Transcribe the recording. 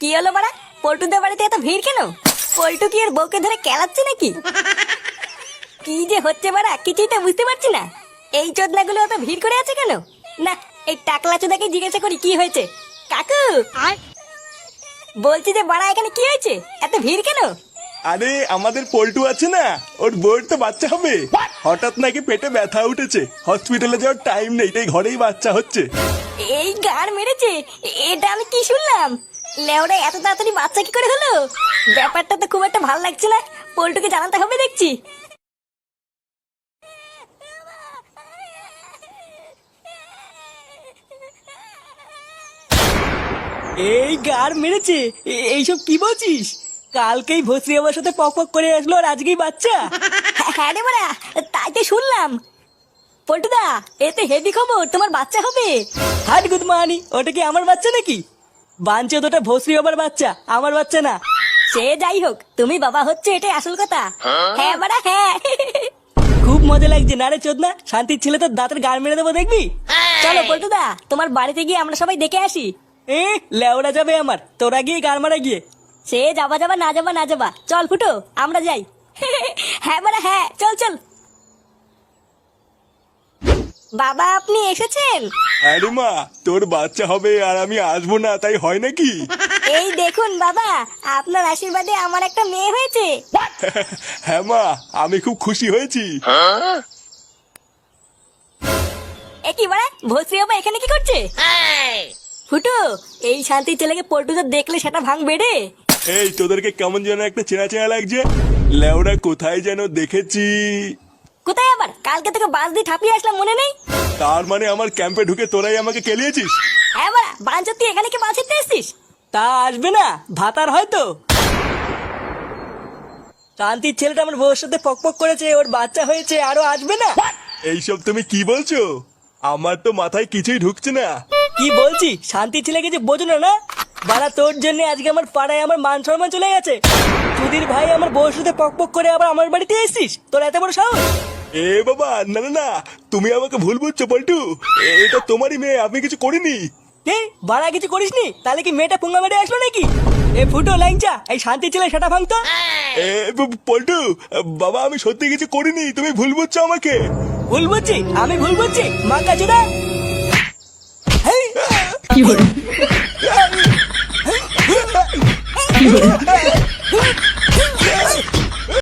কি হলো বাড়া? পল্টুদের বাড়িতে এত ভিড় কেন? পল্টু কি এর বউকে ধরে কেলাচ্ছে নাকি? কি যে হচ্ছে বাড়া কিছুই তো বুঝতে পারছি না। এই চোদনাগুলো এত ভিড় করে আছে কেন? না এই টাকলা চোদাকে জিজ্ঞাসা করি কি হয়েছে। কাকু! বলছি যে বাড়া এখানে কি হয়েছে? এত ভিড় কেন? আরে আমাদের পল্টু আছে না ওর বউয়ের তো বাচ্চা হবে। হঠাৎ নাকি পেটে ব্যথা উঠেছে। হসপিটালে যাওয়ার টাইম নেই তাই ঘরেই বাচ্চা হচ্ছে। এই গাড় মেরেছে এটা আমি কি শুনলাম? লেওড়া এত তাড়াতাড়ি বাচ্চা কি করে হলো? ব্যাপারটা তো খুব একটা ভালো লাগছে না। পল্টুকে জানাতে হবে দেখছি। এই গার মেরেছে। এইসব কি বলছিস? কালকেই ভস্রী আমার সাথে পক পক করে আসলো আর আজকেই বাচ্চা। হ্যাঁ, হ্যাঁ রে বড়া তাই তো শুনলাম। পল্টুদা এতে হেভি খবর তোমার বাচ্চা হবে। হাট গুদমানি ওটা কি আমার বাচ্চা নাকি? বাঞ্চে ওটা ভস্রী বাবার বাচ্চা আমার বাচ্চা না। সে যাই হোক তুমি বাবা হচ্ছে এটাই আসল কথা। হ্যাঁ বড়া হ্যাঁ। খুব মজা লাগছে না রে চোদনা? শান্তির ছেলে তোর দাঁতের গার মেরে দেবো দেখবি? চলো পল্টুদা তোমার বাড়িতে গিয়ে আমরা সবাই দেখে আসি। এ লেওড়া যাবে আমার তোরা গিয়ে গার মারা গিয়ে। সে যাবা যাবা না যাবা না যাবা। চল ফুটো আমরা যাই। হ্যাঁ বড়া হ্যাঁ চল চল। বাবা আপনি এসেছেন? আরে মা তোর বাচ্চা হবে আর আমি আসব না তাই হয় নাকি? এই দেখুন বাবা আপনার আশীর্বাদে আমার একটা মেয়ে হয়েছে। হ্যাঁ মা আমি খুব খুশি হয়েছি। এ কি বড়া ভস্রী বাবা এখানে কি করছে? ফুটো এই শান্তির ছেলেকে পল্টুদের দেখলে সেটা ভাঙবে রে। এই তোদেরকে কেমন যেন একটা চেনা চেনা লাগছে। লেওরা কোথায় যেন দেখেছি। কোথায় আবার? কালকে তোকে বাস দিয়ে ঠাপিয়ে আসলাম মনে নেই? তার মানে আমার ক্যাম্পে ঢুকে তোরাই আমাকে কেলিয়েছিস? হ্যাঁ বড়া বাঞ্চ তুই এখানে কি হিটতে এসছিস? তা আসবে না ভাতার হয়তো শান্তির ছেলেটা আমার বউর সাথে পক পক করেছে ওর বাচ্চা হয়েছে আরও আসবে না। এইসব তুমি কি বলছো? আমার তো মাথায় কিছুই ঢুকছে না। কি বলছি? শান্তির ছেলেকে যে বোঝো না না? বাড়া তোর জন্য আজকে আমার পাড়ায় আমার মান সম্মান চলে গেছে। সুধীর ভাই আমার বউর সাথে পক পক করে আবার আমার বাড়িতে এসেছিস তোর এত বড় সাহস? এ বাবা না না না তুমি আমাকে ভুল বুঝছ পল্টু। এটা তোমারই মেয়ে আমি কিছু করিনি। কে? বাড়া কিছু করিসনি? তাহলে কি মেয়েটা পুঙ্গা মেরে আসলো নাকি? এ ফুটো লাইনচা এই শান্তির ছেলে সেটা ভাঙতো? এ পল্টু বাবা আমি সত্যি কিছু করিনি তুমি ভুল বুঝছ আমাকে। ভুল বুঝছি? আমি ভুল বুঝছি? মা কাজুদা হেই! এই,